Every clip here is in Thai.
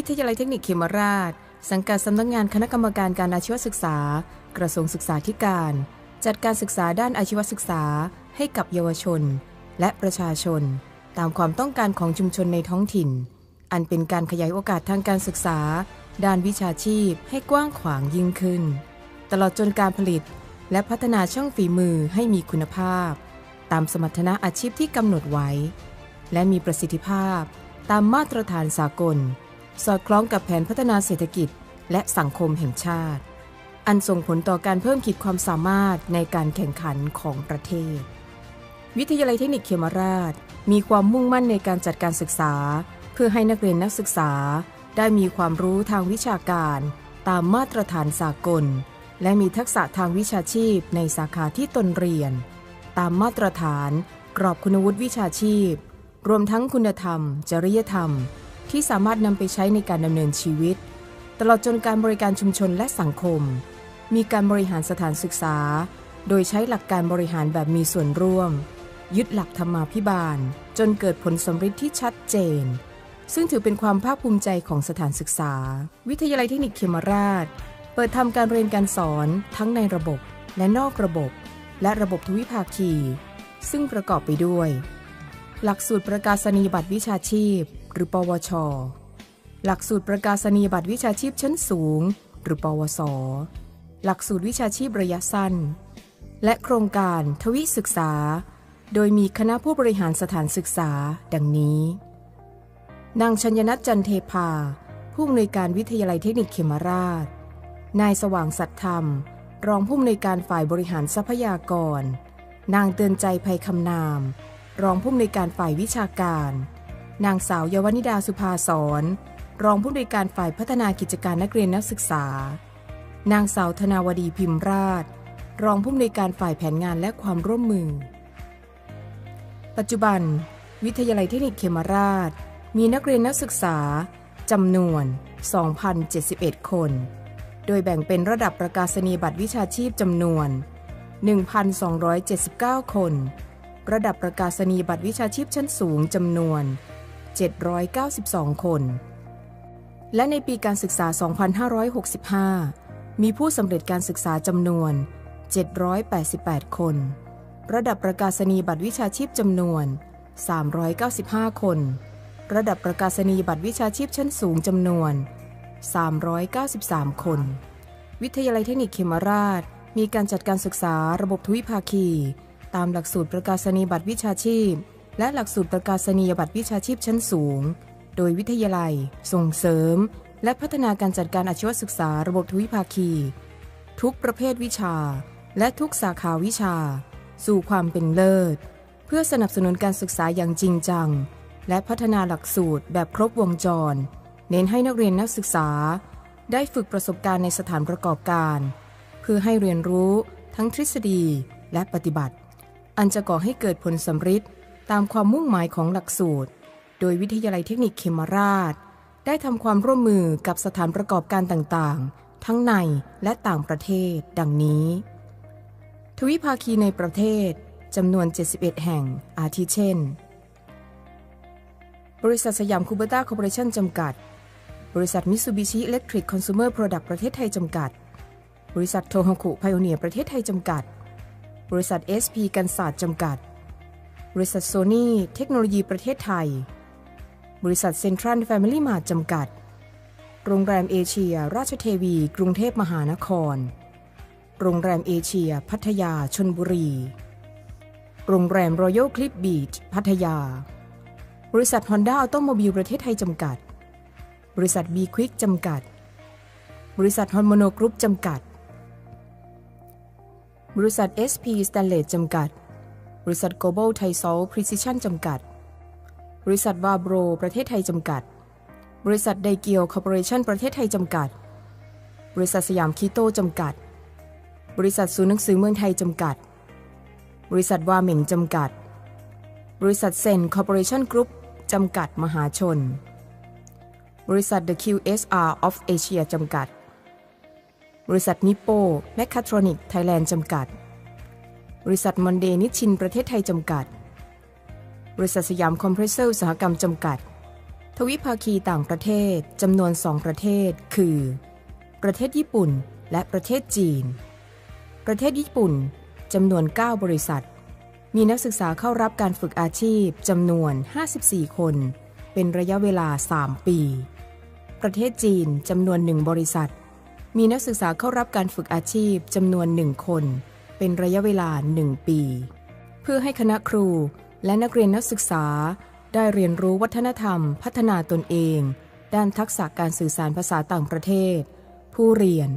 วิทยาลัยเทคนิคเคมราช สังกัดสำนักงงานคณะกรรมการการอาชีวศึกษา กระทรวงศึกษาธิการ จัดการศึกษาด้านอาชีวศึกษาให้กับเยาวชน และประชาชน ตามความต้องการของชุมชนในท้องถิ่น อันเป็นการขยายโอกาสทางการศึกษา ด้านวิชาชีพให้กว้างขวางยิ่งขึ้น ตลอดจนการผลิต และพัฒนาช่องฝีมือให้มีคุณภาพ ตามสมรรถนะอาชีพที่กำหนดไว้ และมีประสิทธิภาพตามมาตรฐานสากล สอดคล้องกับแผนพัฒนาเศรษฐกิจ และสังคมแห่งชาติ อันส่งผลต่อการเพิ่มขีดความสามารถในการแข่งขันของประเทศ วิทยาลัยเทคนิคเคมราช มีความมุ่งมั่นในการจัดการศึกษา เพื่อให้นักเรียนนักศึกษา ได้มีความรู้ทางวิชาการตามมาตรฐานสากล และมีทักษะทางวิชาชีพในสาขาที่ตนเรียน ตามมาตรฐานกรอบคุณวุฒิวิชาชีพ รวมทั้งคุณธรรม จริยธรรม ที่สามารถนำไปใช้ในการดำเนินชีวิต ตลอดจนการบริการชุมชนและสังคม มีการบริหารสถานศึกษา โดยใช้หลักการบริหารแบบมีส่วนร่วม ยึดหลักธรรมาภิบาล จนเกิดผลสำฤทธิ์ที่ชัดเจน ซึ่งถือเป็นความภาคภูมิใจของสถานศึกษา วิทยาลัยเทคนิคเคมราช เปิดทำการเรียนการสอนทั้งในระบบและนอกระบบ และระบบทวิภาคี ซึ่งประกอบไปด้วย หลักสูตรประกาศนียบัตรวิชาชีพ หรือปวช หลักสูตรประกาศนียบัตรวิชาชีพชั้นสูง หรือปวส หลักสูตรวิชาชีพระยะสั้น และโครงการทวิศึกษา โดยมีคณะผู้บริหารสถานศึกษา ดังนี้ นางชัญญนัทจันเทพา ผู้อำนวยการวิทยาลัยเทคนิคเขมราช นายสว่างสัตยธรรม รองผู้อำนวยการฝ่ายบริหารทรัพยากร นางเตือนใจภัยคำนาม รองผู้อำนวยการฝ่ายวิชาการ นางสาวเยาวนิดาสุภาสอนรองผู้อำนวยการฝ่ายพัฒนากิจการนักเรียนนักศึกษา นางสาวธนาวดีพิมพ์ราช รองผู้อำนวยการฝ่ายแผนงานและความร่วมมือ ปัจจุบัน วิทยาลัยเทคนิคเคมราช มีนักเรียนนักศึกษาจำนวน 2,071 คน โดยแบ่งเป็นระดับประกาศนียบัตรวิชาชีพจำนวน 1,279 คน ระดับประกาศนียบัตรวิชาชีพชั้นสูงจำนวน 792 คน และในปีการศึกษา 2565 มีผู้สำเร็จการศึกษาจำนวน 788 คน ระดับประกาศนียบัตรวิชาชีพจำนวน 395 คน ระดับประกาศนียบัตรวิชาชีพชั้นสูงจำนวน 393 คน วิทยาลัยเทคนิคเคมราช มีการจัดการศึกษาระบบทวิภาคี ตามหลักสูตรประกาศนียบัตรวิชาชีพ และหลักสูตรประกาศนียบัตรวิชาชีพชั้นสูง โดยวิทยาลัย ส่งเสริม และพัฒนาการจัดการอาชีวศึกษาระบบทวิภาคี ทุกประเภทวิชา และทุกสาขาวิชา สู่ความเป็นเลิศ เพื่อสนับสนุนการศึกษาอย่างจริงจัง และพัฒนาหลักสูตรแบบครบวงจร เน้นให้นักเรียนนักศึกษา ได้ฝึกประสบการณ์ในสถานประกอบการ เพื่อให้เรียนรู้ทั้งทฤษฎีและปฏิบัติ อันจะก่อให้เกิดผลสำฤทธิ์ ตามความมุ่งหมายของหลักสูตร โดยวิทยาลัยเทคนิคเคมราช ได้ทำความร่วมมือกับสถานประกอบการต่างๆ ทั้งในและต่างประเทศ ดังนี้ ทวิภาคีในประเทศจำนวน 71 แห่ง อาทิเช่น บริษัทสยามคูเบต้าคอร์ปอเรชั่นจำกัด บริษัทมิตซูบิชิอิเล็กทริกคอน sumer Product ประเทศไทยจำกัด บริษัทโทโฮคุไพโอเนียประเทศไทยจำกัด บริษัท SP กันศาสตร์จำกัด บริษัทโซนี่ เทคโนโลยีประเทศไทย บริษัทเซ็นทรัลแฟมิลี่มาร์จำกัด โรงแรมเอเชีย ราชเทวี กรุงเทพมหานคร โรงแรมเอเชีย พัทยาชนบุรี โรงแรมรอยัลคลิปบีชพัทยา บริษัทฮอนด้าออโตโมบิลประเทศไทยจำกัด บริษัทบีควิกจำกัด บริษัทฮอนโมโนกรุ๊ปจำกัด บริษัท SP s t a n l e s s จำกัด ริษัท Global Thai Salt Precision จำกัด บริษัทวาโบรประเทศไทยจำกัด บริษัทไดเกียวคอร์ปอเรชั่นประเทศไทยจำกัด บริษัทสยามคีโตจำกัด บริษัทศูนย์หนังสือเมืองไทยจำกัด บริษัทวาเหม็งจำกัด บริษัทเซนคอร์ปอเรชั่นกรุ๊ปจำกัดมหาชน บริษัท The QSR of Asia จำกัด บริษัทนิโปแมคคาทรอนิกไทยแลนด์จำกัด บริษัทมอนเดนิชินประเทศไทยจำกัด บริษัทสยามคอมเพรสเซอร์อุตสาหกรรมจำกัด ทวิภาคีต่างประเทศจำนวนสองประเทศ คือ ประเทศญี่ปุ่น และประเทศจีน ประเทศญี่ปุ่นจำนวน 9 บริษัท มีนักศึกษาเข้ารับการฝึกอาชีพจำนวน 54 คน เป็นระยะเวลา 3 ปี ประเทศจีนจำนวนหนึ่งบริษัท มีนักศึกษาเข้ารับการฝึกอาชีพจำนวนหนึ่งคน เป็นระยะเวลา1ปี เพื่อให้คณะครูและนักเรียนนักศึกษา ได้เรียนรู้วัฒนธรรม พัฒนาตนเอง ด้านทักษะการสื่อสารภาษาต่างประเทศ ผู้เรียน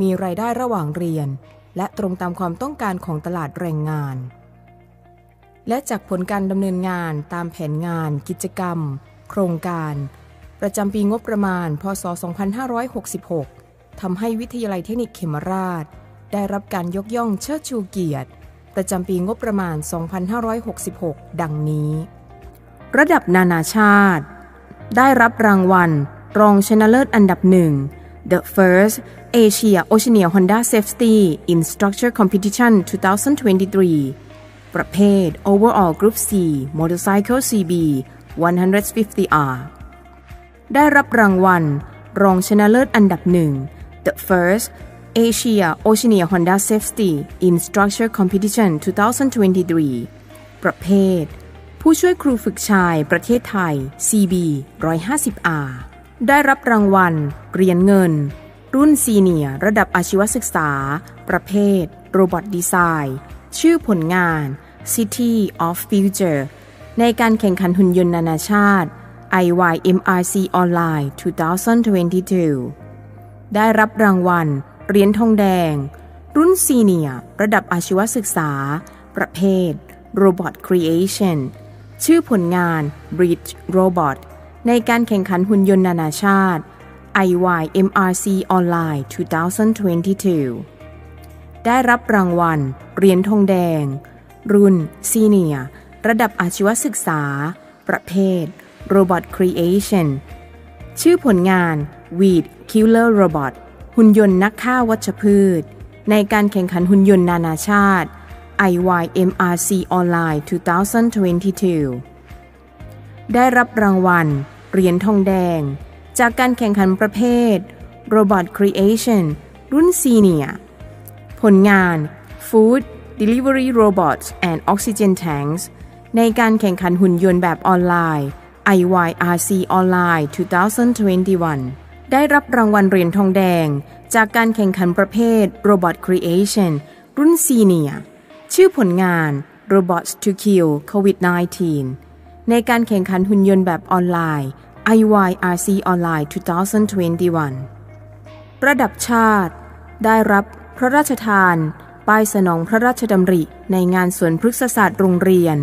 มีรายได้ระหว่างเรียน และตรงตามความต้องการของตลาดแรงงาน และจากผลการดำเนินงานตามแผนงาน กิจกรรม โครงการ ประจำปีงบประมาณ พศ 2566ทำให้วิทยาลัยเทคนิคเขมราช ได้รับการยกย่องเชิดชูเกียรติ ประจำปีงบประมาณ 2566 ดังนี้ ระดับนานาชาติ ได้รับรางวัล รองชนะเลิศอันดับหนึ่ง The First Asia Oceania Honda Safety in Structure Competition 2023 ประเภท Overall Group C Motorcycle CB 150R ได้รับรางวัล รองชนะเลิศอันดับหนึ่ง The First Asia Oceania Honda Safety in Structure Competition 2023 ประเภท ผู้ช่วยครูฝึกชายประเทศไทย CB 150R ได้รับรางวัลเหรียญเงิน รุ่นซีเนียระดับอาชีวศึกษา ประเภท Robot Design ชื่อผลงาน City of Future ในการแข่งขันหุ่นยนต์นานาชาติ IYMRC Online 2022 ได้รับรางวัล เหรียญทองแดง รุ่นซีเนียระดับอาชีวศึกษา ประเภท Robot Creation ชื่อผลงาน Bridge Robot ในการแข่งขันหุ่นยนต์นานาชาติ IYMRC Online 2022 ได้รับรางวัลเหรียญทองแดง รุ่นซีเนียระดับอาชีวศึกษา ประเภท Robot Creation ชื่อผลงาน Weed Killer Robot หุ่นยนต์นักฆ่าวัชพืช ในการแข่งขันหุ่นยนต์นานาชาติ IYMRC Online 2022 ได้รับรางวัล เหรียญทองแดง จากการแข่งขันประเภท Robot Creation รุ่นซีเนียผลงาน Food Delivery Robots and Oxygen Tanks ในการแข่งขันหุ่นยนต์แบบออนไลน์ IYRC Online 2021 ได้รับรางวัลเหรียญทองแดง จากการแข่งขันประเภท Robot Creation รุ่นซีเนียชื่อผลงาน Robots to Kill COVID-19 ในการแข่งขันหุ่นยนต์แบบออนไลน์ IYRC Online 2021 ระดับชาติ ได้รับพระราชทาน ป้ายสนองพระราชดำริในงานสวนพฤกษศาสตร์โรงเรียน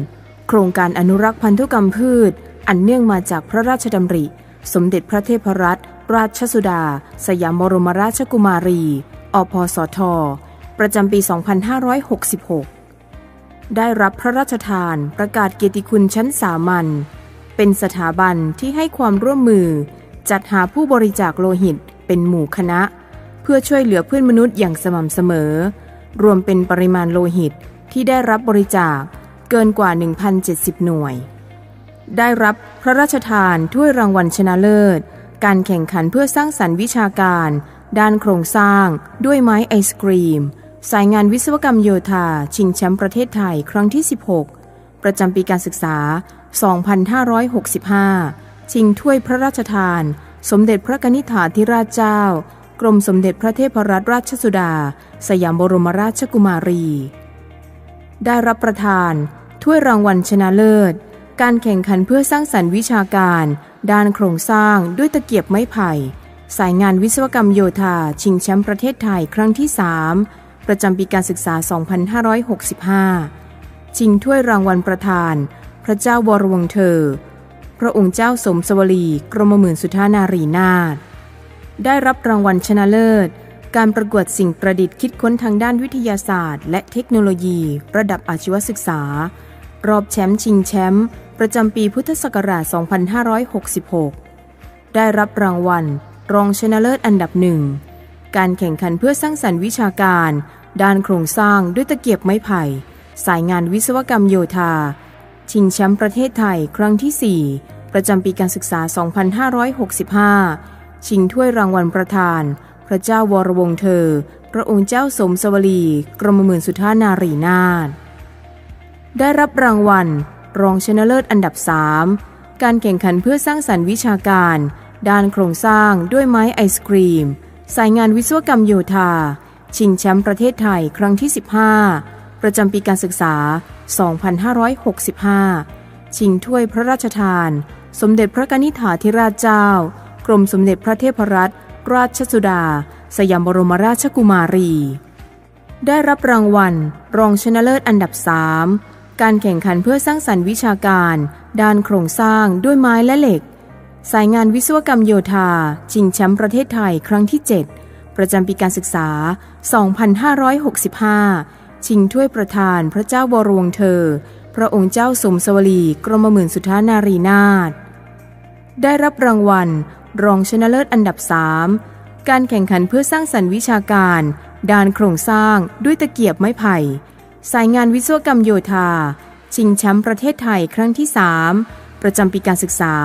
โครงการอนุรักษ์พันธุกรรมพืช อันเนื่องมาจากพระราชดำริ สมเด็จพระเทพรัตน์ ราชสุดา สยามบรมราชกุมารี อพสท ประจำปี 2566 ได้รับพระราชทานประกาศเกียรติคุณชั้นสามัญ เป็นสถาบันที่ให้ความร่วมมือ จัดหาผู้บริจาคโลหิตเป็นหมู่คณะ เพื่อช่วยเหลือเพื่อนมนุษย์อย่างสม่ำเสมอ รวมเป็นปริมาณโลหิตที่ได้รับบริจาคเกินกว่า 1,070 หน่วย ได้รับพระราชทานถ้วยรางวัลชนะเลิศ การแข่งขันเพื่อสร้างสรรค์วิชาการ ด้านโครงสร้าง ด้วยไม้ไอศกรีม สายงานวิศวกรรมโยธา ชิงแชมป์ประเทศไทยครั้งที่ 16 ประจำปีการศึกษา 2565 ชิงถ้วยพระราชทาน สมเด็จพระนิธิถาธิราชเจ้า กรมสมเด็จพระเทพรัตนราชสุดา สยามบรมราชกุมารี ได้รับประทาน ถ้วยรางวัลชนะเลิศ การแข่งขันเพื่อสร้างสรรค์วิชาการ ด้านโครงสร้างด้วยตะเกียบไม้ไผ่ สายงานวิศวกรรมโยธา ชิงแชมป์ประเทศไทยครั้งที่ 3 ประจำปีการศึกษา 2565 ชิงถ้วยรางวัลประธาน พระเจ้าวรวงเธอ พระองค์เจ้าสมสวลีกรมหมื่นสุธานารีนาถได้รับรางวัลชนะเลิศ การประกวดสิ่งประดิษฐ์คิดค้นทางด้านวิทยาศาสตร์ และเทคโนโลยี ระดับอาชีวศึกษา รอบแชมป์ชิงแชมป์ ประจำปีพุทธศักราช 2566 ได้รับรางวัล รองชนะเลิศอันดับหนึ่ง การแข่งขันเพื่อสร้างสรรค์วิชาการ ด้านโครงสร้างด้วยตะเกียบไม้ไผ่ สายงานวิศวกรรมโยธา ชิงแชมป์ประเทศไทยครั้งที่ 4 ประจำปีการศึกษา 2565 ชิงถ้วยรางวัลประธาน พระเจ้าวรวงเธอ พระองค์เจ้าสมสวลี กรมหมื่นสุธานารีนาถได้รับรางวัล รองชนะเลิศอันดับ 3 การแข่งขันเพื่อสร้างสรรค์วิชาการ ด้านโครงสร้างด้วยไม้ไอศครีม สายงานวิศวกรรมโยธา ชิงแชมป์ประเทศไทยครั้งที่ 15 ประจำปีการศึกษา 2565 ชิงถ้วยพระราชทาน สมเด็จพระกนิษฐาธิราชเจ้า กรมสมเด็จพระเทพรัตนราชสุดา สยามบรมราชกุมารี ได้รับรางวัล รองชนะเลิศอันดับ 3 การแข่งขันเพื่อสร้างสรรค์วิชาการ ด้านโครงสร้างด้วยไม้และเหล็ก สายงานวิศวกรรมโยธาชิงแชมป์ประเทศไทยครั้งที่ 7 ประจำปีการศึกษา 2565 ชิงถ้วยประธานพระเจ้าวรวงเธอ พระองค์เจ้าสมสวลีกรมหมื่นสุธานารีนาถได้รับรางวัล รองชนะเลิศอันดับ 3 การแข่งขันเพื่อสร้างสรรค์วิชาการ ด้านโครงสร้างด้วยตะเกียบไม้ไผ่ สายงานวิศวกรรมโยธา ชิงแชมป์ประเทศไทยครั้งที่ 3 ประจำปีการศึกษา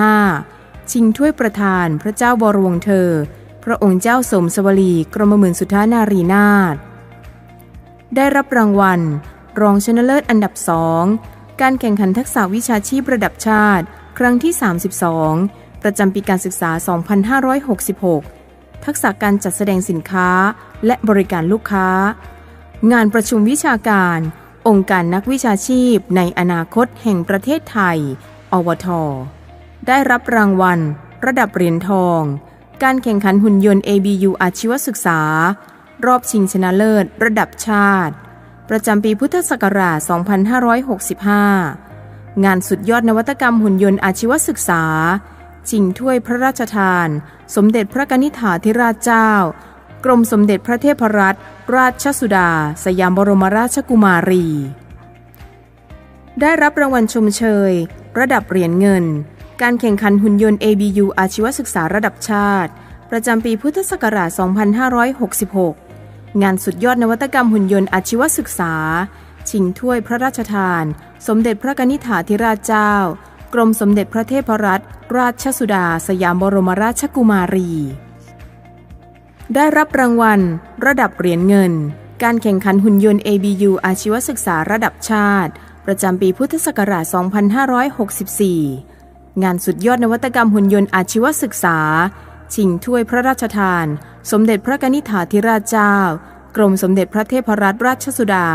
2565 ชิงถ้วยประธานพระเจ้าวรวงเธอ พระองค์เจ้าสมสวลีกรมหมื่นสุธานารีนาถได้รับรางวัล รองชนะเลิศอันดับสองการแข่งขันทักษะวิชาชีพระดับชาติ ครั้งที่ 32 ประจำปีการศึกษา 2566 ทักษะการจัดแสดงสินค้าและบริการลูกค้า งานประชุมวิชาการ องค์การนักวิชาชีพในอนาคตแห่งประเทศไทย อวท ได้รับรางวัล ระดับเหรียญทอง การแข่งขันหุ่นยนต์ ABU อาชีวศึกษา รอบชิงชนะเลิศ ระดับชาติ ประจำปีพุทธศักราช 2565 งานสุดยอดนวัตกรรมหุ่นยนต์อาชีวศึกษาชิงถ้วยพระราชทาน สมเด็จพระนิษฐาธิราชเจ้า กรมสมเด็จพระเทพรัตนราชสุดา สยามบรมราชกุมารี ได้รับรางวัลชมเชย ระดับเหรียญเงิน การแข่งขันหุ่นยนต์ ABU อาชีวศึกษาระดับชาติ ประจำปีพุทธศักราช 2566 งานสุดยอดนวัตกรรมหุ่นยนต์อาชีวศึกษา ชิงถ้วยพระราชทาน สมเด็จพระกนิษฐาธิราชเจ้า กรมสมเด็จพระเทพรัตนราชสุดา สยามบรมราชกุมารี ได้รับรางวัล ระดับเหรียญเงิน การแข่งขันหุ่นยนต์ ABU อาชีวศึกษาระดับชาติ ประจำปีพุทธศักราช 2564 งานสุดยอดนวัตกรรมหุ่นยนต์อาชีวศึกษา ชิงถ้วยพระราชทาน สมเด็จพระกนิษฐาธิราชเจ้า กรมสมเด็จพระเทพรัตนราชสุดา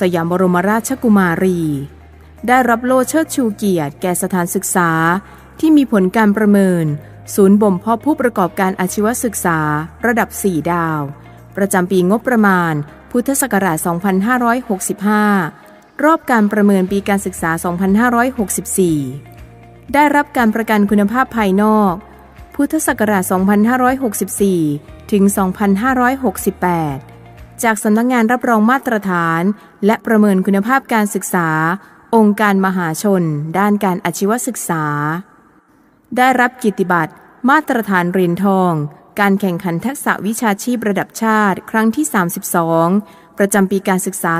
สยามบรมราชกุมารี ได้รับโล่เชิดชูเกียรติ แก่สถานศึกษาที่มีผลการประเมิน ศูนย์บ่มเพาะผู้ประกอบการอาชีวศึกษา ระดับ 4 ดาว ประจำปีงบประมาณ พุทธศักราช 2565 รอบการประเมินปีการศึกษา 2564 ได้รับการประกันคุณภาพภายนอก พุทธศักราช 2564 ถึง 2568 จากสำนักงงานรับรองมาตรฐาน และประเมินคุณภาพการศึกษา องค์การมหาชน ด้านการอาชีวศึกษา ได้รับกิตติบัตรมาตรฐานเหรียญทอง การแข่งขันทักษะวิชาชีพระดับชาติ ครั้งที่ 32 ประจำปีการศึกษา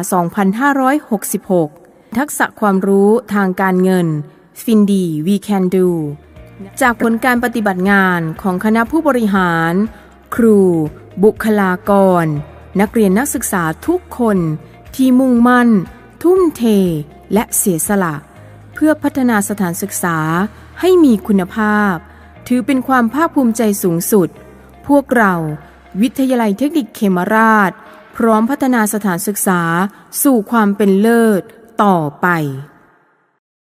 2566 ทักษะความรู้ทางการเงิน ฟินดี We Can Do จากผลการปฏิบัติงานของคณะผู้บริหาร ครู บุคลากร นักเรียนนักศึกษาทุกคนที่มุ่งมั่น ทุ่มเท และเสียสละ เพื่อพัฒนาสถานศึกษา ให้มีคุณภาพ ถือเป็นความภาคภูมิใจสูงสุด พวกเรา วิทยาลัยเทคนิคเขมราช พร้อมพัฒนาสถานศึกษาสู่ความเป็นเลิศต่อไป